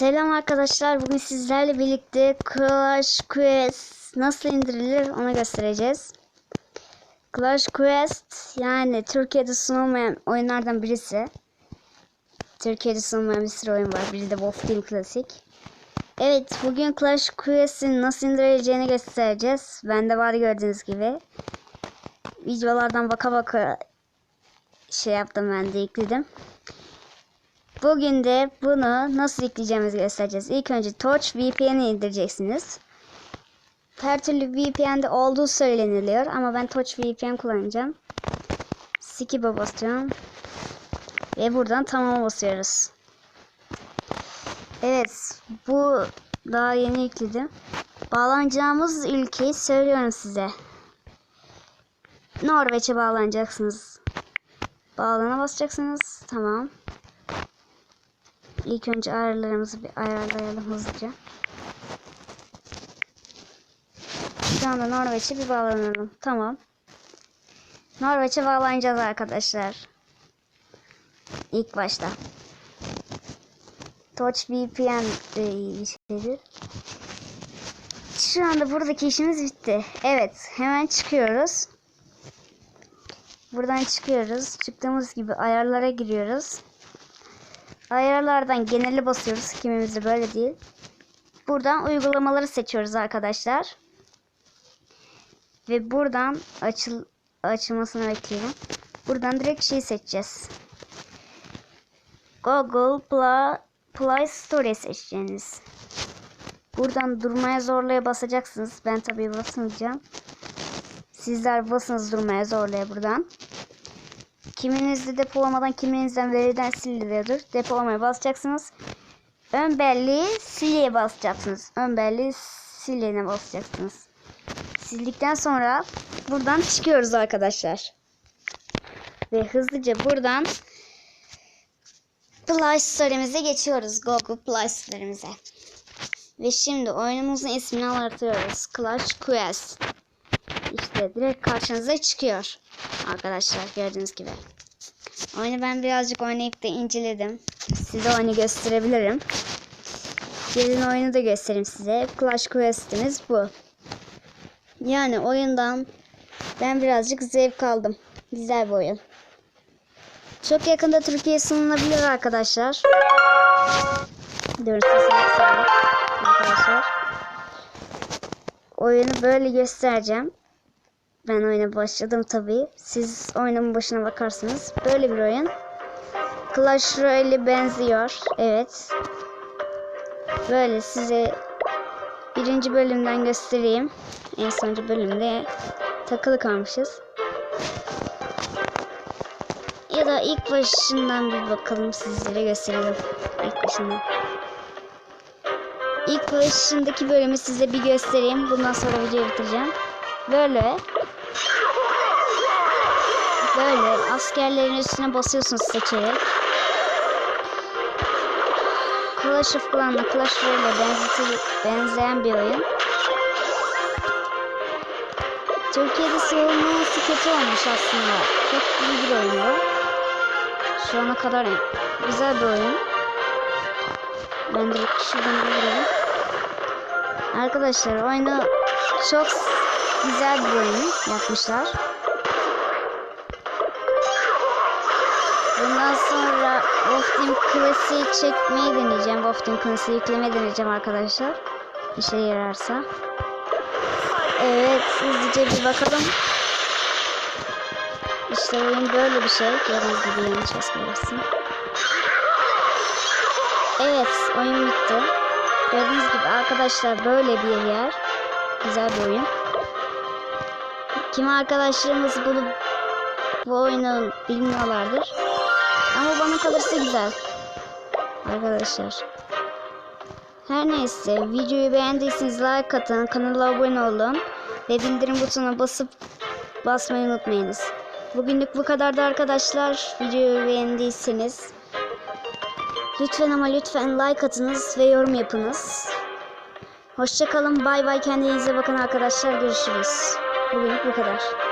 Selam arkadaşlar. Bugün sizlerle birlikte Clash Quest nasıl indirilir onu göstereceğiz. Clash Quest yani Türkiye'de sunulmayan oyunlardan birisi. Türkiye'de sunulmayan bir sürü oyun var. Biri de Wolf Team Classic. Evet bugün Clash Quest'in nasıl indirileceğini göstereceğiz. Bende var gördüğünüz gibi. Videolardan baka baka şey yaptım ben de yükledim. Bugün de bunu nasıl yükleyeceğimizi göstereceğiz. İlk önce Torch VPN'i indireceksiniz. Her türlü VPN'de olduğu söyleniliyor ama ben Torch VPN kullanacağım. Skip'e basıyorum. Ve buradan tamam basıyoruz. Evet, bu daha yeni yükledim. Bağlanacağımız ülkeyi söylüyorum size. Norveç'e bağlanacaksınız. Bağlana basacaksınız. Tamam. İlk önce ayarlarımızı bir ayarlayalım hızlıca. Şu anda Norveç'e bir bağlanalım. Tamam. Norveç'e bağlanacağız arkadaşlar. İlk başta. Touch VPN bir şeydir. Şu anda buradaki işimiz bitti. Evet. Hemen çıkıyoruz. Buradan çıkıyoruz. Çıktığımız gibi ayarlara giriyoruz. Ayarlardan geneli basıyoruz. Kimimizde böyle değil. Buradan uygulamaları seçiyoruz arkadaşlar. Ve buradan açıl açılmasını bekleyelim. Buradan direkt şeyi seçeceğiz. Google Play, Play Store seçeceğiniz. Buradan durmaya zorlaya basacaksınız. Ben tabii basmayacağım. Sizler basınız durmaya zorlaya buradan. Kiminizde depolamadan kiminizden veriden siliniyordur. Depolamaya basacaksınız. Ön belleği sileye basacaksınız. Ön belleği silene basacaksınız. Sildikten sonra buradan çıkıyoruz arkadaşlar. Ve hızlıca buradan Play Store'imize geçiyoruz. Google Play Store'imize. Ve şimdi oyunumuzun ismini anlatıyoruz. Clash Quest. İşte direkt karşınıza çıkıyor. Arkadaşlar gördüğünüz gibi. Oyunu ben birazcık oynayıp da inceledim. Size oyunu gösterebilirim. Gelin oyunu da göstereyim size. Clash Quest'imiz bu. Yani oyundan ben birazcık zevk aldım. Güzel bir oyun. Çok yakında Türkiye sunulabilir arkadaşlar. Kısalım arkadaşlar. Oyunu böyle göstereceğim. Ben oyuna başladım tabii. Siz oyunun başına bakarsınız. Böyle bir oyun. Clash Royale'e benziyor. Evet. Böyle size birinci bölümden göstereyim. En sonuncu bölümde takılı kalmışız. Ya da ilk başından bir bakalım sizlere gösterelim. İlk başından. İlk başındaki bölümü size bir göstereyim. Bundan sonra videoyu bitireceğim. Böyle böyle askerlerin üstüne basıyorsunuz seçerek. Clash of Clans'la Clash Royale'e benzeyen bir oyun. Türkiye'de savunması kötü olmuş aslında. Çok iyi bir oyun bu. Şu ana kadar güzel bir oyun. Ben direkt şuradan girelim. Arkadaşlar oyunu çok güzel bir oyun yapmışlar. Bundan sonra Wolf Team Classic'i çekmeyi deneyeceğim. Wolf Team Classic'i yüklemeyi deneyeceğim arkadaşlar. İşe yararsa. Evet hızlıca bir bakalım. İşte oyun böyle bir şey. Gördüğünüz gibi yeni çalışmıyorsun. Evet oyun bitti. Gördüğünüz gibi arkadaşlar böyle bir yer. Güzel bir oyun. Kimi arkadaşlarımız bunu bu oyunu bilmiyorlardır. Ama bana kalırsa güzel. Arkadaşlar. Her neyse videoyu beğendiyseniz like atın, kanala abone olun ve bildirim butonuna basıp basmayı unutmayınız. Bugünlük bu kadardı arkadaşlar. Videoyu beğendiyseniz lütfen ama lütfen like atınız ve yorum yapınız. Hoşçakalın. Bay bay. Kendinize bakın arkadaşlar. Görüşürüz. Bugünlük bu kadar.